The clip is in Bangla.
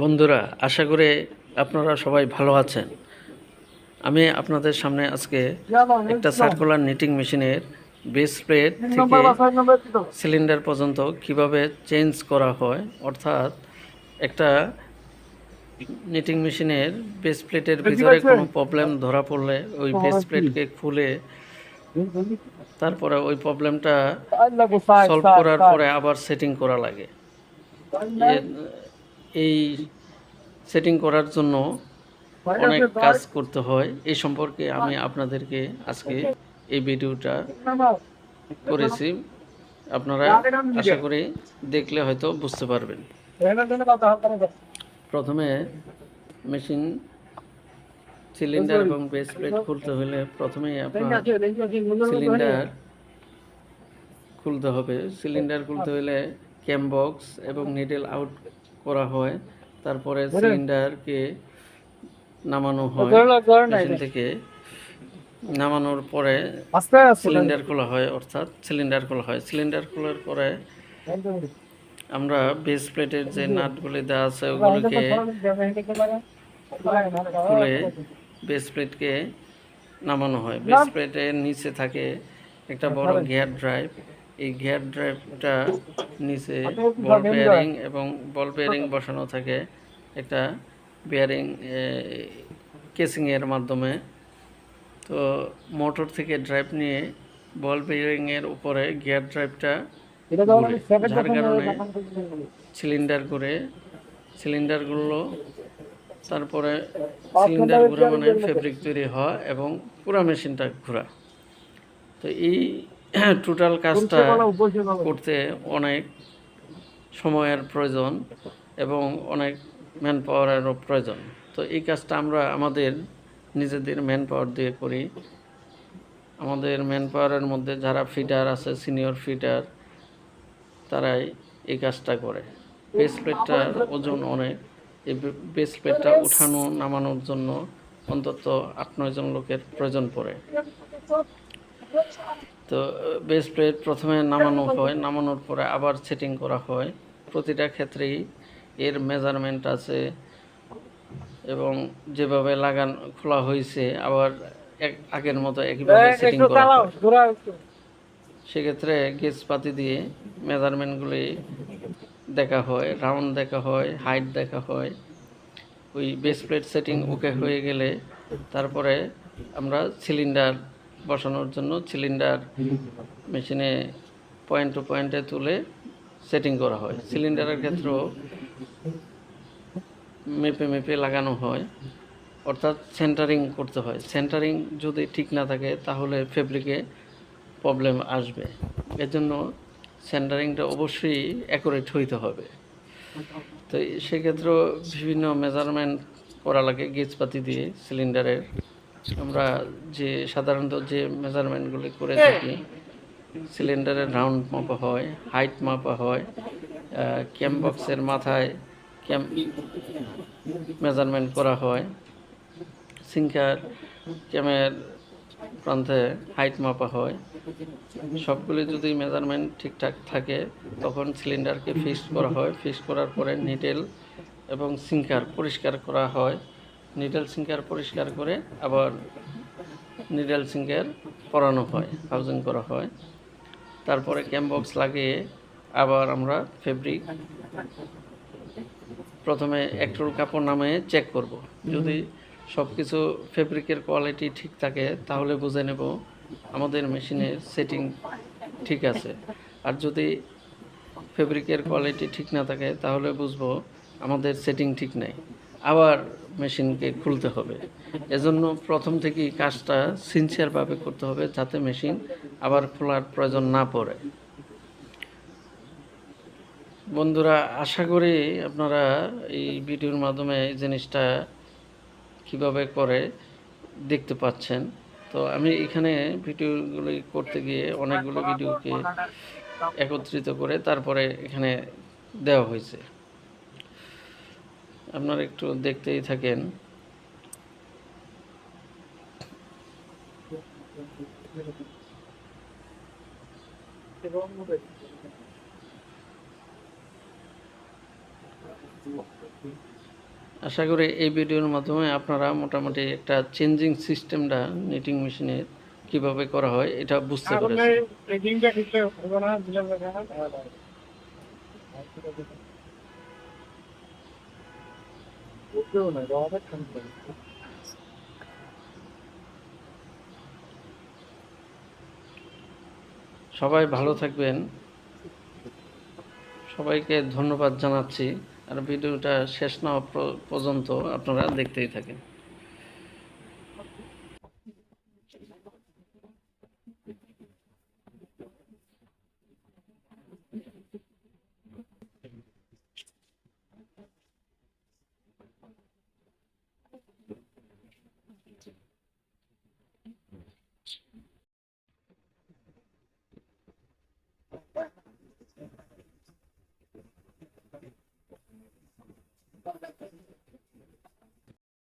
বন্ধুরা আশা করে আপনারা সবাই ভালো আছেন। আমি আপনাদের সামনে আজকে একটা সার্কুলার নিটিং মেশিনের বেস প্লেট থেকে সিলিন্ডার পর্যন্ত কীভাবে চেঞ্জ করা হয় অর্থাৎ একটা নিটিং মেশিনের বেস প্লেটের ভিতরে কোনো প্রবলেম ধরা পড়লে ওই বেস প্লেটকে খুলে তারপরে ওই প্রবলেমটা সলভ করার পরে আবার সেটিং করা লাগে। এই সেটিং করার জন্য অনেক কাজ করতে হয়। এই সম্পর্কে আমি আপনাদেরকে আজকে এই ভিডিওটা করেছি। আপনারা আশা করি দেখলে হয়তো বুঝতে পারবেন। প্রথমে মেশিন সিলিন্ডার এবং বেস প্লেট খুলতে হলে প্রথমেই আপনার সিলিন্ডার খুলতে হবে। সিলিন্ডার খুলতে হলে ক্যাম বক্স এবং নিডেল আউট করা হয়। তারপরে সিলিন্ডারকে নামানো হয়। মেশিন থেকে নামানোর পরে সিলিন্ডার খোলা হয় অর্থাৎ সিলিন্ডার খোলা হয়। সিলিন্ডার খোলার পরে আমরা বেস প্লেটের যে নাটগুলি দেওয়া আছে ওগুলোকে খুলে বেস প্লেটকে নামানো হয়। বেস প্লেটের নিচে থাকে একটা বড় গিয়ার ড্রাইভ এই গিয়ার ড্রাইভটা নিচে বল বেয়ারিং এবং বল বেয়ারিং বসানো থাকে একটা বেয়ারিং কেসিংয়ের মাধ্যমে। তো মোটর থেকে ড্রাইভ নিয়ে বল বেয়ারিংয়ের উপরে গিয়ার ড্রাইভটা যার কারণে সিলিন্ডার করে সিলিন্ডারগুলো তারপরে সিলিন্ডার ঘোরা মানে ফেব্রিক তৈরি হওয়া এবং পুরো মেশিনটা ঘোরা। তো এই টোটাল কাজটা করতে অনেক সময়ের প্রয়োজন এবং অনেক ম্যান পাওয়ারেরও প্রয়োজন। তো এই কাজটা আমরা আমাদের নিজেদের ম্যান পাওয়ার দিয়ে করি। আমাদের ম্যান পাওয়ারের মধ্যে যারা ফিটার আছে সিনিয়র ফিটার তারাই এই কাজটা করে। বেস প্লেটটার ওজন অনেক। এই বেস প্লেটটা উঠানো নামানোর জন্য অন্তত আট নয়জন লোকের প্রয়োজন পড়ে। তো বেস প্লেট প্রথমে নামানো হয়। নামানোর পরে আবার সেটিং করা হয়। প্রতিটা ক্ষেত্রেই এর মেজারমেন্ট আছে এবং যেভাবে লাগান খোলা হয়েছে আবার এক আগের মতো একইভাবে সেটিং করা হয়। সেক্ষেত্রে গেজ পাতি দিয়ে মেজারমেন্টগুলি দেখা হয়। রাউন্ড দেখা হয় হাইট দেখা হয়। ওই বেস প্লেট সেটিং ওকে হয়ে গেলে তারপরে আমরা সিলিন্ডার বসানোর জন্য সিলিন্ডার মেশিনে পয়েন্ট টু পয়েন্টে তুলে সেটিং করা হয়। সিলিন্ডারের ক্ষেত্রেও মেপে মেপে লাগানো হয়। অর্থাৎ সেন্টারিং করতে হয়। সেন্টারিং যদি ঠিক না থাকে, তাহলে ফেব্রিকে প্রবলেম আসবে। এর জন্য সেন্টারিংটা অবশ্যই অ্যাকুরেট হইতে হবে। তো সেক্ষেত্রেও বিভিন্ন মেজারমেন্ট করা লাগে গেজপাতি দিয়ে সিলিন্ডারের আমরা যে সাধারণত যে মেজারমেন্টগুলি করে থাকি সিলিন্ডারের রাউন্ড মাপা হয় হাইট মাপা হয় ক্যাম্প বক্সের মাথায় ক্যাম্প মেজারমেন্ট করা হয় সিঙ্কার ক্যামের প্রান্তে হাইট মাপা হয়। সবগুলি যদি মেজারমেন্ট ঠিকঠাক থাকে তখন সিলিন্ডারকে ফিক্সড করা হয়। ফিক্সড করার পরে নিটেল এবং সিঙ্কার পরিষ্কার করা হয়। নিডেল সিঙ্কার পরিষ্কার করে আবার নিডেল সিঙ্কার পরানো হয়, হাউজিং করা হয়। তারপরে ক্যাম্বক্স লাগিয়ে আবার আমরা ফেব্রিক প্রথমে একটুল কাপড় নামে চেক করব। যদি সব কিছু ফেব্রিকের কোয়ালিটি ঠিক থাকে, তাহলে বুঝে নেব আমাদের মেশিনের সেটিং ঠিক আছে। আর যদি ফেব্রিকের কোয়ালিটি ঠিক না থাকে, তাহলে বুঝব আমাদের সেটিং ঠিক নেই। আবার মেশিনকে খুলতে হবে। এজন্য প্রথম থেকেই কাজটা সিনসিয়ারভাবে করতে হবে যাতে মেশিন আবার খোলার প্রয়োজন না পড়ে। বন্ধুরা, আশা করি আপনারা এই ভিডিওর মাধ্যমে এই জিনিসটা কীভাবে করে দেখতে পাচ্ছেন। তো আমি এখানে ভিডিওগুলি করতে গিয়ে অনেকগুলো ভিডিওকে একত্রিত করে তারপরে এখানে দেওয়া হয়েছে। আপনারা একটু দেখতেই থাকেন। আশা করি এই ভিডিওর মাধ্যমে আপনারা মোটামুটি একটা চেঞ্জিং সিস্টেমটা নিটিং মেশিনের কীভাবে করা হয় এটা বুঝতে পেরেছেন সবাই ভালো থাকবেন। সবাইকে ধন্যবাদ জানাচ্ছি। আর ভিডিওটা শেষ না পর্যন্ত আপনারা দেখতেই থাকেন।